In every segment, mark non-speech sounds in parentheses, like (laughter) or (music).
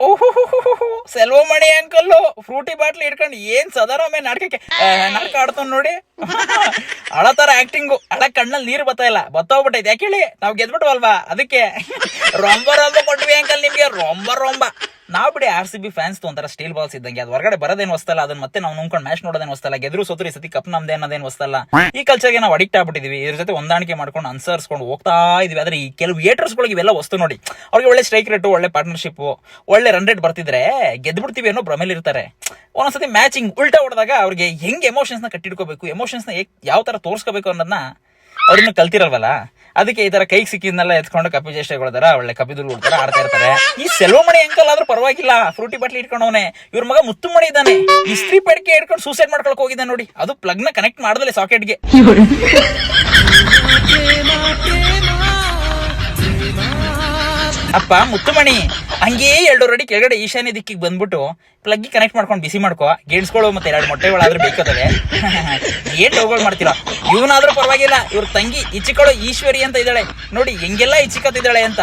ಓಹೋ ಮಾಡಿ uncle. Frooti ಬಾಟ್ಲಿ ಇಟ್ಕೊಂಡು ಏನ್ ಸದಾರಾಮೆ ನಾಟಕಕ್ಕೆ. ನಾಟಕ ಆಡ್ತಾನ ನೋಡಿ. ಅಳತರ (laughs) ಆಕ್ಟಿಂಗು ಅಳ ಕಣ್ಣಲ್ಲಿ ನೀರು ಬರ್ತಾ ಇಲ್ಲ. ಬತ್ತೋಗ್ಬಿಟ್ಟೈತೆ ಯಾಕೆ ಹೇಳಿ? ನಾವು ಗೆದ್ಬಿಟ್ವಲ್ವಾ? ಅದಕ್ಕೆ. (laughs) ರೊಂಬ ರೊಂಬ ಕೊಟ್ವಿ ಅಂಕಲ್ ನಿಮ್ಗೆ. ರೊಂಬ ರೊಂಬ. ನಾವು ಬಿಡಿ ಆರ್ ಸಿ ಬಿ ಫ್ಯಾನ್ಸ್ ಒಂಥರ ಸ್ಟೀಲ್ ಬಾಲ್ಸ್ ಇದ್ದಂಗೆ. ಅದು ಹೊರಗಡೆ ಬರೋದೇನು ಹೊಸ್ತಲ್ಲ ಅದನ್ನ ಮತ್ತೆ ನಾವು ನೋಡ್ಕೊಂಡು ಮ್ಯಾಚ್ ನೋಡೋದೇನು ಹೊಸ್ತಲ್ಲ, ಗೆದ್ರು ಸೋತ್ರು ಈ ಸತಿ ಕಪ್ ನಮ್ದೇ ಅನ್ನೋದೇನು ಹೊಸ್ತಲ್ಲ. ಈ ಕಲ್ಚರ್ಗೆ ನಾವು ಅಡಿಕ್ಟ್ ಆಗ್ಬಿಟ್ಟಿದ್ವಿ. ಇದ್ರ ಜೊತೆ ಹೊಂದಾಣಿಕೆ ಮಾಡ್ಕೊಂಡು ಅನ್ಸರ್ಸ್ಕೊಂಡು ಹೋಗ್ತಾ ಇದೀವಿ. ಆದ್ರೆ ಈ ಕೆಲವು ಏಟರ್ಸ್ಗಳಿಗೆ ಇವೆಲ್ಲ ವಸ್ತು ನೋಡಿ. ಅವ್ರಿಗೆ ಒಳ್ಳೆ ಸ್ಟ್ರೈಕ್ ರೇಟು ಒಳ್ಳೆ ಪಾರ್ಟ್ನರ್ಶಿಪ್ ಒಳ್ಳೆ ರನ್ ರೇಟ್ ಬರ್ತಿದ್ರೆ ಗೆದ್ಬಿಡ್ತೀವಿ ಅನ್ನೋ ಭ್ರಮೇಲಿ ಇರ್ತಾರೆ. ಒಂದೊಂದ್ಸತಿ ಮ್ಯಾಚಿಂಗ್ ಉಲ್ಟಾ ಹೊಡೆದಾಗ ಅವ್ರಿಗೆ ಹೆಂಗೆ ಎಮೋಷನ್ಸ್ನ ಕಟ್ಟಿಡ್ಕೋಬೇಕು ಎಮೋಷನ್ಸ್ನ ಯಾವ ತರ ತೋರಿಸ್ಕೋಬೇಕು ಅನ್ನೋದನ್ನ ಅವ್ರನ್ನ ಕಲ್ತಿರಲ್ವಲ್ಲ? ಅದಕ್ಕೆ ಈ ತರ ಕೈಗೆ ಸಿಕ್ಕಿದ್ನೆಲ್ಲ ಎತ್ಕೊಂಡು ಕಪಿ ಚೇಷ್ಟೆಗೊಳ್ತಾರ ಒಳ್ಳೆ ಕಪಿದುಲ್ ಕೊಡ್ತಾರ ಆಡ್ತಾ ಇರ್ತಾರೆ. ಈ ಸೆಲ್ವಮಣಿ ಅಂಕಲ್ ಆದ್ರೂ ಪರವಾಗಿಲ್ಲ, ಫ್ರೂಟಿ ಬಟ್ಲಿ ಇಟ್ಕೊಂಡವನೆ. ಇವ್ರ ಮಗ ಮುತ್ತುಮಣಿ ಇದ್ದಾನೆ. ಇಸ್ತ್ರಿ ಪಡಿಕೆ ಇಟ್ಕೊಂಡು ಸೂಸೈಡ್ ಮಾಡ್ಕೊಳಕ್ ಹೋಗಿದ್ದಾನೆ ನೋಡಿ. ಅದು ಪ್ಲಗ್ನ ಕನೆಕ್ಟ್ ಮಾಡದಲ್ಲೇ ಸಾಕೆಟ್ಗೆ ಅಪ್ಪ, ಮುತ್ತುಮಣಿ. ಹಂಗೇ ಎರಡು ಅಡಿ ಕೆಳಗಡೆ ಈಶಾನ್ಯ ದಿಕ್ಕಿಗೆ ಬಂದ್ಬಿಟ್ಟು ಪ್ಲಗ್ಗಿ ಕನೆಕ್ಟ್ ಮಾಡ್ಕೊಂಡು ಬಿಸಿ ಮಾಡ್ಕೊ. ಗೇಣ್ಸ್ಗಳು ಮತ್ತೆ ಎರಡು ಮೊಟ್ಟೆಗಳಾದ್ರೂ ಬೇಕದವೆ. (laughs) ಏನ್ ಟೋಗಳು ಮಾಡ್ತೀರಾ? ಇವನಾದ್ರೂ ಪರವಾಗಿಲ್ಲ. ಇವ್ರ ತಂಗಿ ಇಚ್ಚಿಕೊಳ್ಳೋ ಈಶ್ವರಿ ಅಂತ ಇದ್ದಾಳೆ. ನೋಡಿ ಹೆಂಗೆಲ್ಲ ಇಚ್ಚಿಕತ್ತಿದ್ದಾಳೆ ಅಂತ.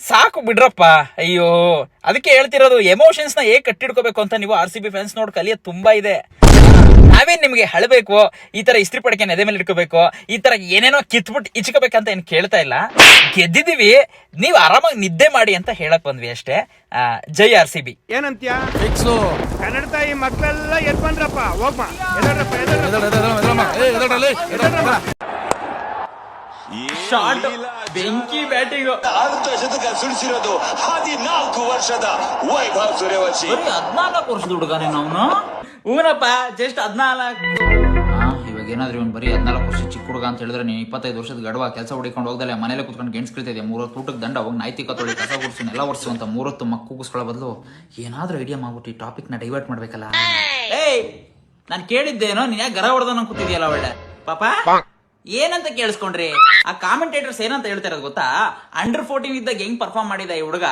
ಸಾಕು ಬಿಡ್ರಪ್ಪ. ಅಯ್ಯೋ. ಅದಕ್ಕೆ ಹೇಳ್ತಿರೋದು ಎಮೋಷನ್ಸ್ನ ಹೇಗೆ ಕಟ್ಟಿಡ್ಕೋಬೇಕು ಅಂತ ನೀವು ಆರ್ ಸಿ ಬಿ ಫ್ಯಾನ್ಸ್ ನೋಡಿ ಕಲಿಯೋದು ತುಂಬಾ ಇದೆ. ನಾವೇನ್ ನಿಮ್ಗೆ ಹಳಬೇಕು? ಈ ತರ ಇಸ್ತ್ರಿ ಪಡಕೆ ಎದೆ ಮೇಲೆ ಇಟ್ಕೋಬೇಕು? ಈ ತರ ಏನೇನೋ ಕಿತ್ಬಿಟ್ಟು ಇಚ್ಕೋಬೇಕಂತ ಏನ್ ಕೇಳ್ತಾ ಇಲ್ಲ. ಗೆದ್ದಿದೀವಿ ನೀವು ಆರಾಮಾಗಿ ನಿದ್ದೆ ಮಾಡಿ ಅಂತ ಹೇಳಕ್ ಬಂದ್ವಿ ಅಷ್ಟೇ. ಆ, ಜೈ ಆರ್ ಸಿ ಬಿ. ಏನಂತ್ಯ? ಕನ್ನಡ ತಾಯಿ ಮಕ್ಕಳೆಲ್ಲ ಎದ್ ಬಂದ್ರಪ್ಪ ಹೋಗ್ಮ ಶಾರ್ಟ್ ಬೆಂಕಿ ಬ್ಯಾಟಿಂಗ್. ಅರ್ಧ ಶತಕ ಸುಳಿಸಿರೋದು ಹದಿನಾಲ್ಕು ವರ್ಷದ ವೈಭವ್ ಸೂರ್ಯವಂಶಿ. ಹದಿನಾಲ್ಕು ವರ್ಷದ ಹುಡುಗನೇ ನಾವು ಹೂನಪ್ಪ ಜಸ್ಟ್ ಹದಿನಾಲ್ಕು. ಇವಾಗ ಏನಾದ್ರೂ ಇವ್ನು ಬರೀ ಹದಿನಾಲ್ಕು ವರ್ಷ ಚಿಕ್ಕ ಹುಡುಗ ಅಂತ ಹೇಳಿದ್ರೆ ನೀವು ಇಪ್ಪತ್ತೈದು ವರ್ಷದ ಗಡವ ಕೆಲಸ ಹೊಡಿಕೊಂಡು ಹೋಗ್ದಲ್ಲ ಮನೇಲೆ ಕುತ್ಕೊಂಡು ಗೆಣಸ್ ಕಳಿತಿದೆ ಮೂರೊತ್ತು ಊಟಕ್ಕೆ ದಂಡ ಹೋಗಿ ನೈತಿಕ ತೊಳಿ ಕಸ ಗುಡ್ಸು ನೆಲ ಒರ್ಸು ಅಂತ ಮೂರೊತ್ತು ಮಕ್ಕ ಕೂಗಿಸ್ಕೊಳ್ಳೋ ಬದಲು ಏನಾದ್ರೂ ಐಡಿಯಾ ಮಾಡ್ಬಿಟ್ಟು ಈ ಟಾಪಿಕ್ನ ಡೈವರ್ಟ್ ಮಾಡ್ಬೇಕಲ್ಲ? ಏಯ್! ನಾನು ಕೇಳಿದ್ದೇನೋ ನೀನ್ ಯಾಕೆ ಗರ ಹೊಡೆದ ಕೂತಿದ್ಯಲ್ಲ ಒಳ್ಳೆ? ಪಾಪ? ಏನಂತ ಕೇಳಿಸ್ಕೊಂಡ್ರಿ? ಆ ಕಾಮೆಂಟೇಟರ್ಸ್ ಏನಂತ ಹೇಳ್ತಾ ಇರೋದು ಗೊತ್ತಾ? ಅಂಡರ್ ಫೋರ್ಟೀನ್ ಇದ್ದಾಗ ಹೆಂಗ್ ಪರ್ಫಾರ್ಮ್ ಮಾಡಿದ ಈ ಹುಡುಗ?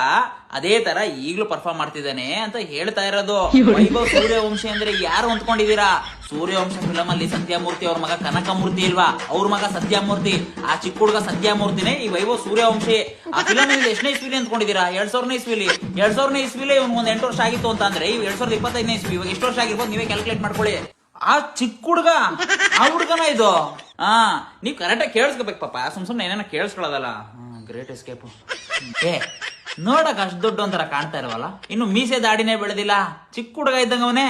ಅದೇ ತರ ಈಗ್ಲೂ ಪರ್ಫಾರ್ಮ್ ಮಾಡ್ತಿದ್ದಾನೆ ಅಂತ ಹೇಳ್ತಾ ಇರೋದು. ವೈಭವ್ ಸೂರ್ಯವಂಶಿ ಅಂದ್ರೆ ಯಾರು ಅಂದ್ಕೊಂಡಿದೀರಾ ಸೂರ್ಯವಂಶ ಫಿಲಮ್ ಅಲ್ಲಿ ಸತ್ಯಮೂರ್ತಿ ಅವ್ರ ಮಗ ಕನಕಮೂರ್ತಿ ಇಲ್ವಾ? ಅವ್ರ ಮಗ ಸತ್ಯಮೂರ್ತಿ ಆ ಚಿಕ್ಕ ಹುಡುಗ ಸತ್ಯಮೂರ್ತಿನೇ ಈ ವೈಭವ್ ಸೂರ್ಯವಂಶಿ. ಆ ಫಿಲಮ್ ಎಷ್ಟನೇ ಇಸ್ವಿಲಿ ಅಂದ್ಕೊಂಡಿದೀರಾ ಎರಡ್ ಸಾವಿರನೇ ಇಸ್ವಿಲಿ. ಎರಡ್ ಸಾವಿರನೇ ಇಸ್ವಿಲಿ ಒಂದ್ ಎಂಟು ವರ್ಷ ಆಗಿತ್ತು ಅಂತ ಅಂದ್ರೆ ಇವ್ ಎರಡ್ ಸಾವಿರದ ಇಪ್ಪತ್ತೈದನೇ ಇಸ್ವಿ. ಇವಾಗ ಎಷ್ಟು ವರ್ಷ ಆಗಿರ್ಬೋದು? ನೀವೇ ಕ್ಯಾಲ್ಕುಲೇಟ್ ಮಾಡ್ಕೊಳ್ಳಿ. ಆ ಚಿಕ್ಕ ಹುಡುಗ, ಆ ಹುಡುಗನ ಇದು? ಹಾ ನೀವ್ ಕರೆಕ್ಟಾಗಿ ಕೇಳಿಸ್ಕೋಬೇಕು ಪಾಪ. ಸುಮ್ ಸುಮ್ನೆ ಏನೇನ ಕೇಳಿಸ್ಕೊಳ್ಳೋದಲ್ಲ. ಗ್ರೇಟ್ ಎಸ್ಕೇಪ್ ಏ, ನೋಡಕ್ ಅಷ್ಟ್ ದೊಡ್ಡ ಒಂಥರ ಕಾಣ್ತಾ ಇರವಲ್ಲ? ಇನ್ನು ಮೀಸೆ ದಾಡಿನೇ ಬೆಳೆದಿಲ್ಲ. ಚಿಕ್ಕ ಹುಡುಗ ಇದ್ದಂಗ ಅವನೇ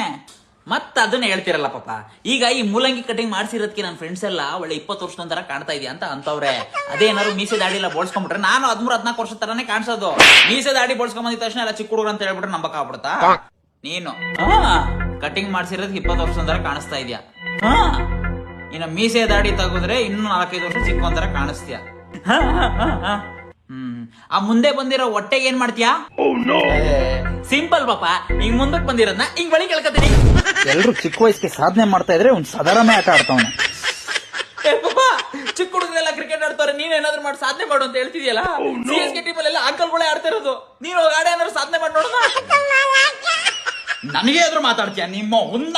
ಮತ್ತ ಅದನ್ನ ಹೇಳ್ತಿರಲ್ಲ ಪಾಪ. ಈಗ ಈ ಮೂಲಂಗಿ ಕಟಿಂಗ್ ಮಾಡ್ಸಿರೋದಕ್ಕೆ ನನ್ನ ಫ್ರೆಂಡ್ಸ್ ಎಲ್ಲ ಒಳ್ಳೆ ಇಪ್ಪತ್ತು ವರ್ಷದ ಒಂಥರ ಕಾಣ್ತಾ ಇದೆಯಾ ಅಂತ ಅಂತವ್ರೆ. ಅದೇನಾದ್ರು ಮೀಸೆ ದಾಡಿ ಎಲ್ಲ ಬೋಳ್ಸ್ಕೊಂಡ್ಬಿಟ್ರೆ ನಾನು ಹದ್ಮೂರ್, ಹದ್ನಾಲ್ಕು ವರ್ಷ ತರನೇ ಕಾಣಿಸೋದು. ಮೀಸೆ ದಾಡಿ ಬೋಳ್ಸ್ಕೊಂಬಂದಿದ ತಕ್ಷಣ ಎಲ್ಲ ಚಿಕ್ಕ ಹುಡುಗ ಅಂತ ಹೇಳ್ಬಿಟ್ರೆ ನಂಬಕ್ ಆಗ್ಬಿಡ್ತಾ? ನೀನು. ಕಟಿಂಗ್ ಮಾಡ್ಸಿರೋದಕ್ಕೆ ಇಪ್ಪತ್ತು ವರ್ಷ ತರ ಕಾಣಿಸ್ತಾ ಇದೆಯಾ? ಹಾ. ಇನ್ನು ಮೀಸೆ ದಾಡಿ ತಗೋದ್ರೆ ಇನ್ನು ನಾಲ್ಕೈದು ವರ್ಷ ಚಿಕ್ಕ ಒಂಥರ ಕಾಣಿಸ್ತೀಯ. ಹ್ಮ್. ಆ ಮುಂದೆ ಬಂದಿರೋ ಹೊಟ್ಟೆಗೆ ಏನ್ ಮಾಡ್ತೀಯಾ? ಸಿಂಪಲ್ ಪಾಪ. ಹಿಂಗ್ ಮುಂದಕ್ಕೆ ಬಂದಿರೋದ್ನ ಹಿಂಗ್ ಬಳಿ ಕೇಳ್ಕೊತೀನಿ ಎಲ್ರು ಚಿಕ್ಕ ವಯಸ್ಸಿಗೆ ಸಾಧನೆ ಮಾಡ್ತಾ ಇದ್ರೆ ಒಂದ್ ಸಾಧಾರಣ ಆಟ ಆಡ್ತಾವ್ನ. ಚಿಕ್ಕ ಹುಡುಗರೆಲ್ಲ ಕ್ರಿಕೆಟ್ ಆಡ್ತಾರೆ. ನೀನ್ ಏನಾದ್ರು ಮಾಡಿ ಸಾಧನೆ ಮಾಡು ಅಂತ ಹೇಳ್ತಿದ್ಯಲ್ಲ? ಸಿ ಎಸ್ ಕೆ ಟೀಮ್ ಎಲ್ಲ ಅಂಕಲ್ಗಳೇ ಆಡ್ತಾ ಇರೋದು. ನೀನು ಹೋಗಿ ಆಡ ಏನಾದ್ರು ಸಾಧನೆ ನನಗೆ ಆದ್ರೂ ಮಾತಾಡ್ತೀಯ? ನಿಮ್ಮ ಹುಂದ